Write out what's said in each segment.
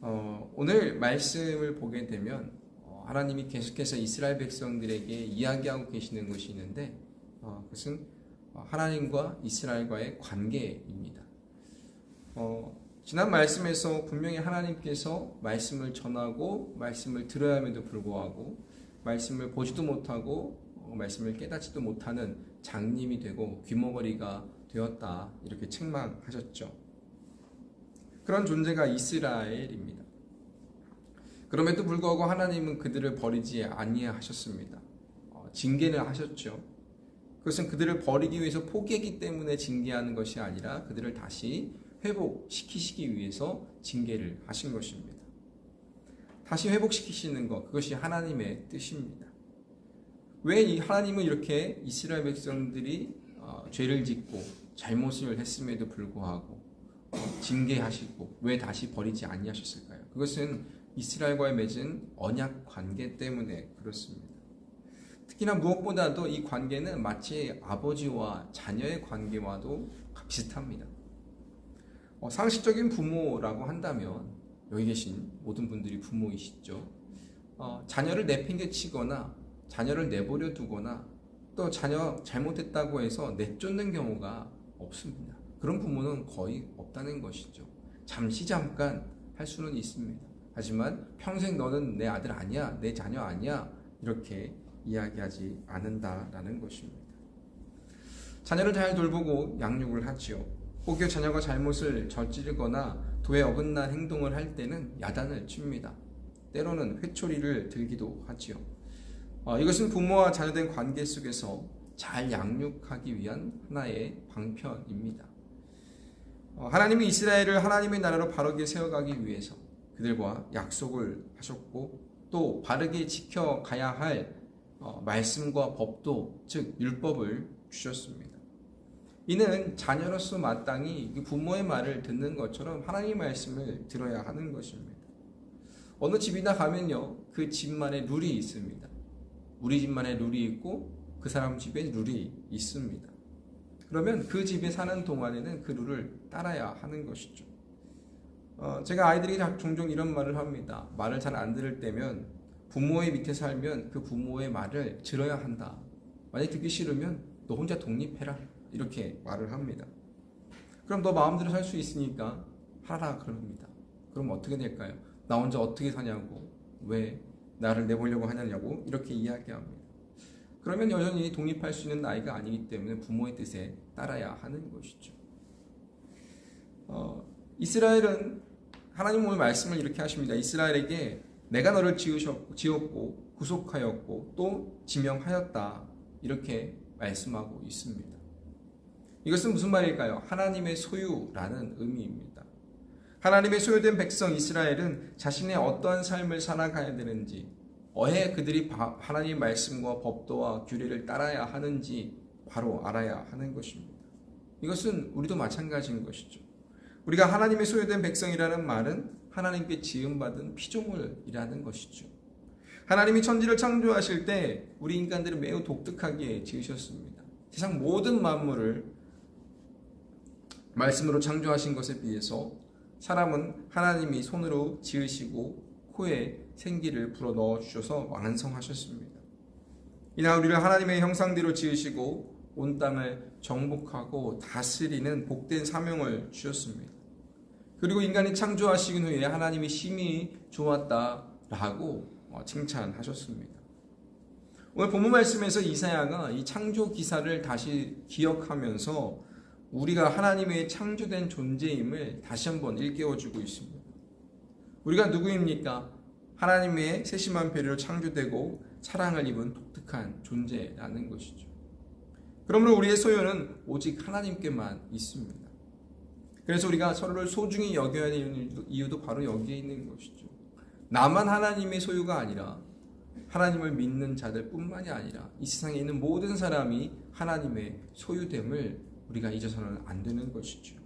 어, 오늘 말씀을 보게 되면 어, 하나님이 계속해서 이스라엘 백성들에게 이야기하고 계시는 것이 있는데 어, 그것은 어, 하나님과 이스라엘과의 관계입니다. 어, 지난 말씀에서 분명히 하나님께서 말씀을 전하고 말씀을 들어야 함에도 불구하고 말씀을 보지도 못하고 어, 말씀을 깨닫지도 못하는 장님이 되고 귀머거리가 되었다 이렇게 책망하셨죠. 그런 존재가 이스라엘입니다. 그럼에도 불구하고 하나님은 그들을 버리지 아니하셨습니다. 어, 징계를 하셨죠. 그것은 그들을 버리기 위해서 포기했기 때문에 징계하는 것이 아니라 그들을 다시 회복시키시기 위해서 징계를 하신 것입니다. 다시 회복시키시는 것, 그것이 하나님의 뜻입니다. 왜이 하나님은 이렇게 이스라엘 백성들이 어, 죄를 짓고 잘못을 했음에도 불구하고 어, 징계하시고 왜 다시 버리지 아니하셨을까요? 그것은 이스라엘과의 맺은 언약 관계 때문에 그렇습니다. 특히나 무엇보다도 이 관계는 마치 아버지와 자녀의 관계와도 비슷합니다. 어, 상식적인 부모라고 한다면 여기 계신 모든 분들이 부모이시죠. 어, 자녀를 내팽개치거나 자녀를 내버려 두거나 또 자녀 잘못했다고 해서 내쫓는 경우가 없습니다. 그런 부모는 거의 없다는 것이죠. 잠시 잠깐 할 수는 있습니다. 하지만 평생 너는 내 아들 아니야, 내 자녀 아니야 이렇게 이야기하지 않는다라는 것입니다. 자녀를 잘 돌보고 양육을 하지요. 혹여 자녀가 잘못을 저지르거나 도에 어긋난 행동을 할 때는 야단을 칩니다. 때로는 회초리를 들기도 하지요. 어, 이것은 부모와 자녀된 관계 속에서 잘 양육하기 위한 하나의 방편입니다. 어, 하나님이 이스라엘을 하나님의 나라로 바르게 세워가기 위해서 그들과 약속을 하셨고 또 바르게 지켜가야 할 어, 말씀과 법도 즉 율법을 주셨습니다. 이는 자녀로서 마땅히 부모의 말을 듣는 것처럼 하나님의 말씀을 들어야 하는 것입니다. 어느 집이나 가면요 그 집만의 룰이 있습니다. 우리 집만의 룰이 있고 그 사람 집에 룰이 있습니다. 그러면 그 집에 사는 동안에는 그 룰을 따라야 하는 것이죠. 어, 제가 아이들이 종종 이런 말을 합니다. 말을 잘 안 들을 때면 부모의 밑에 살면 그 부모의 말을 들어야 한다. 만약 듣기 싫으면 너 혼자 독립해라. 이렇게 말을 합니다. 그럼 너 마음대로 살 수 있으니까 하라 그럽니다. 그럼 어떻게 될까요? 나 혼자 어떻게 사냐고, 왜 나를 내보려고 하냐고 이렇게 이야기합니다. 그러면 여전히 독립할 수 있는 나이가 아니기 때문에 부모의 뜻에 따라야 하는 것이죠. 어, 이스라엘은 하나님 오늘 말씀을 이렇게 하십니다. 이스라엘에게 내가 너를 지으셨고, 지었고 구속하였고 또 지명하였다 이렇게 말씀하고 있습니다. 이것은 무슨 말일까요? 하나님의 소유라는 의미입니다. 하나님의 소유된 백성 이스라엘은 자신의 어떠한 삶을 살아가야 되는지 어해 그들이 하나님 말씀과 법도와 규례를 따라야 하는지 바로 알아야 하는 것입니다. 이것은 우리도 마찬가지인 것이죠. 우리가 하나님의 소유된 백성이라는 말은 하나님께 지음받은 피조물이라는 것이죠. 하나님이 천지를 창조하실 때 우리 인간들을 매우 독특하게 지으셨습니다. 세상 모든 만물을 말씀으로 창조하신 것에 비해서 사람은 하나님이 손으로 지으시고 코에 생기를 불어 넣어 주셔서 완성하셨습니다. 이날 우리를 하나님의 형상대로 지으시고 온 땅을 정복하고 다스리는 복된 사명을 주셨습니다. 그리고 인간이 창조하신 후에 하나님이 심히 좋았다라고 어, 칭찬하셨습니다. 오늘 본문 말씀에서 이사야가 이 창조 기사를 다시 기억하면서 우리가 하나님의 창조된 존재임을 다시 한번 일깨워주고 있습니다. 우리가 누구입니까? 하나님의 세심한 배려로 창조되고 사랑을 입은 독특한 존재라는 것이죠. 그러므로 우리의 소유는 오직 하나님께만 있습니다. 그래서 우리가 서로를 소중히 여겨야 되는 이유도 바로 여기에 있는 것이죠. 나만 하나님의 소유가 아니라 하나님을 믿는 자들 뿐만이 아니라 이 세상에 있는 모든 사람이 하나님의 소유됨을 우리가 잊어서는 안 되는 것이죠.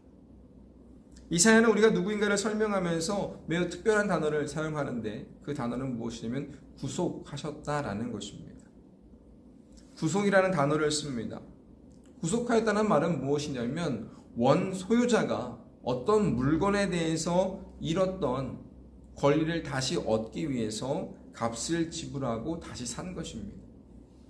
이사야는 우리가 누구인가를 설명하면서 매우 특별한 단어를 사용하는데 그 단어는 무엇이냐면 구속하셨다라는 것입니다. 구속이라는 단어를 씁니다. 구속하였다는 말은 무엇이냐면 원 소유자가 어떤 물건에 대해서 잃었던 권리를 다시 얻기 위해서 값을 지불하고 다시 산 것입니다.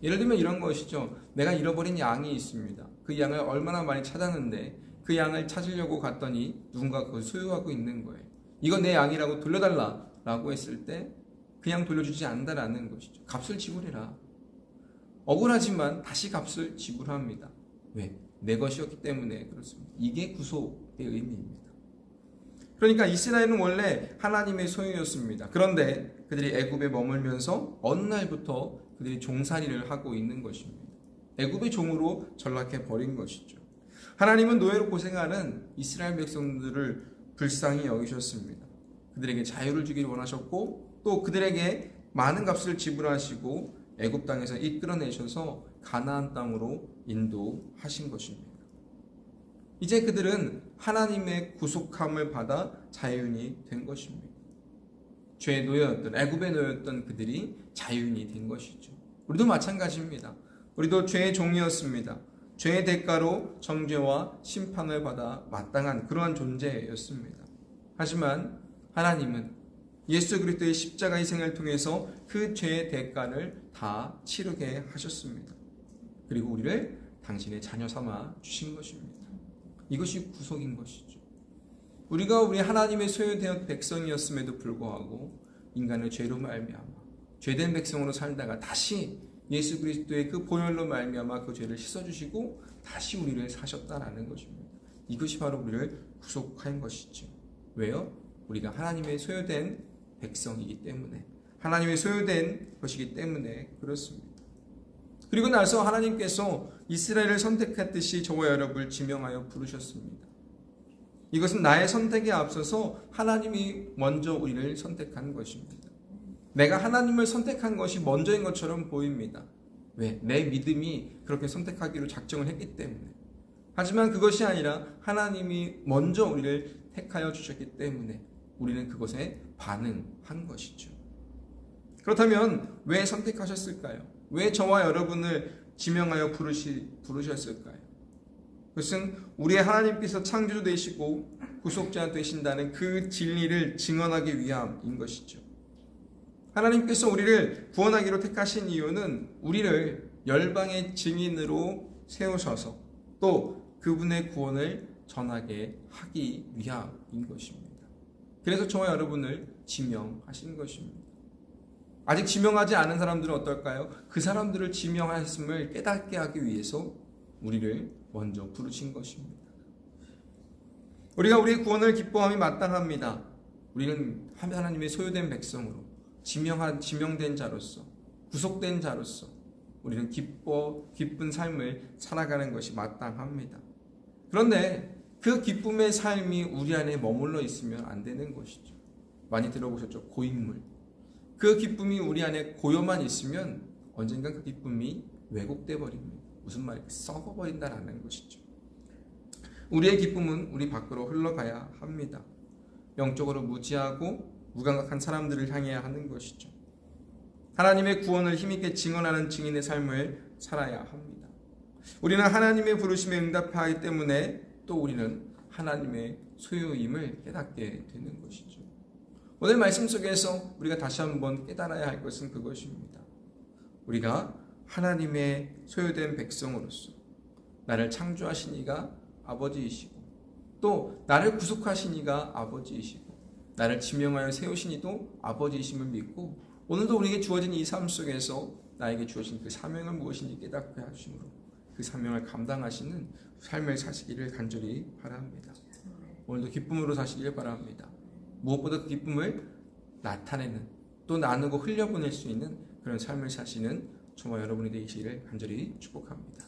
예를 들면 이런 것이죠. 내가 잃어버린 양이 있습니다. 그 양을 얼마나 많이 찾았는데 그 양을 찾으려고 갔더니 누군가 그걸 소유하고 있는 거예요. 이건 내 양이라고 돌려달라 라고 했을 때 그냥 돌려주지 않는다라는 것이죠. 값을 지불해라. 억울하지만 다시 값을 지불합니다. 왜? 내 것이었기 때문에 그렇습니다. 이게 구속의 의미입니다. 그러니까 이스라엘은 원래 하나님의 소유였습니다. 그런데 그들이 애굽에 머물면서 어느 날부터 그들이 종살이를 하고 있는 것입니다. 애굽의 종으로 전락해 버린 것이죠. 하나님은 노예로 고생하는 이스라엘 백성들을 불쌍히 여기셨습니다. 그들에게 자유를 주기를 원하셨고 또 그들에게 많은 값을 지불하시고 애굽 땅에서 이끌어내셔서 가나안 땅으로 인도하신 것입니다. 이제 그들은 하나님의 구속함을 받아 자유인이 된 것입니다. 죄의 노예였던 애굽의 노예였던 그들이 자유인이 된 것이죠. 우리도 마찬가지입니다. 우리도 죄의 종이었습니다. 죄의 대가로 정죄와 심판을 받아 마땅한 그러한 존재였습니다. 하지만 하나님은 예수 그리스도의 십자가 희생을 통해서 그 죄의 대가를 다 치르게 하셨습니다. 그리고 우리를 당신의 자녀 삼아 주신 것입니다. 이것이 구속인 것이죠. 우리가 우리 하나님의 소유되었 백성이었음에도 불구하고 인간의 죄로 말미암아 죄된 백성으로 살다가 다시 예수 그리스도의 그 보혈로 말미암아 그 죄를 씻어 주시고 다시 우리를 사셨다라는 것입니다. 이것이 바로 우리를 구속한 것이죠. 왜요? 우리가 하나님의 소유된 백성이기 때문에 하나님의 소유된 것이기 때문에 그렇습니다. 그리고 나서 하나님께서 이스라엘을 선택했듯이 저와 여러분을 지명하여 부르셨습니다. 이것은 나의 선택에 앞서서 하나님이 먼저 우리를 선택한 것입니다. 내가 하나님을 선택한 것이 먼저인 것처럼 보입니다. 왜? 내 믿음이 그렇게 선택하기로 작정을 했기 때문에. 하지만 그것이 아니라 하나님이 먼저 우리를 택하여 주셨기 때문에 우리는 그것에 반응한 것이죠. 그렇다면 왜 선택하셨을까요? 왜 저와 여러분을 지명하여 부르시, 부르셨을까요? 그것은 우리의 하나님께서 창조주 되시고 구속자 되신다는 그 진리를 증언하기 위함인 것이죠. 하나님께서 우리를 구원하기로 택하신 이유는 우리를 열방의 증인으로 세우셔서 또 그분의 구원을 전하게 하기 위함인 것입니다. 그래서 저와 여러분을 지명하신 것입니다. 아직 지명하지 않은 사람들은 어떨까요? 그 사람들을 지명하였음을 깨닫게 하기 위해서 우리를 먼저 부르신 것입니다. 우리가 우리의 구원을 기뻐함이 마땅합니다. 우리는 하나님의 소유된 백성으로 지명한 지명된 자로서 구속된 자로서 우리는 기뻐 기쁜 삶을 살아가는 것이 마땅합니다. 그런데 그 기쁨의 삶이 우리 안에 머물러 있으면 안 되는 것이죠. 많이 들어보셨죠? 고인물. 그 기쁨이 우리 안에 고요만 있으면 언젠가 그 기쁨이 왜곡돼 버립니다. 무슨 말이 썩어 버린다라는 것이죠. 우리의 기쁨은 우리 밖으로 흘러가야 합니다. 영적으로 무지하고 무감각한 사람들을 향해야 하는 것이죠. 하나님의 구원을 힘있게 증언하는 증인의 삶을 살아야 합니다. 우리는 하나님의 부르심에 응답하기 때문에 또 우리는 하나님의 소유임을 깨닫게 되는 것이죠. 오늘 말씀 속에서 우리가 다시 한번 깨달아야 할 것은 그것입니다. 우리가 하나님의 소유된 백성으로서 나를 창조하신 이가 아버지이시고 또 나를 구속하신 이가 아버지이시고 나를 지명하여 세우신 이도 아버지이심을 믿고 오늘도 우리에게 주어진 이 삶 속에서 나에게 주어진 그 사명은 무엇인지 깨닫게 하심으로 그 사명을 감당하시는 삶을 사시기를 간절히 바랍니다. 오늘도 기쁨으로 사시길 바랍니다. 무엇보다 그 기쁨을 나타내는 또 나누고 흘려보낼 수 있는 그런 삶을 사시는 저와 여러분이 되시기를 간절히 축복합니다.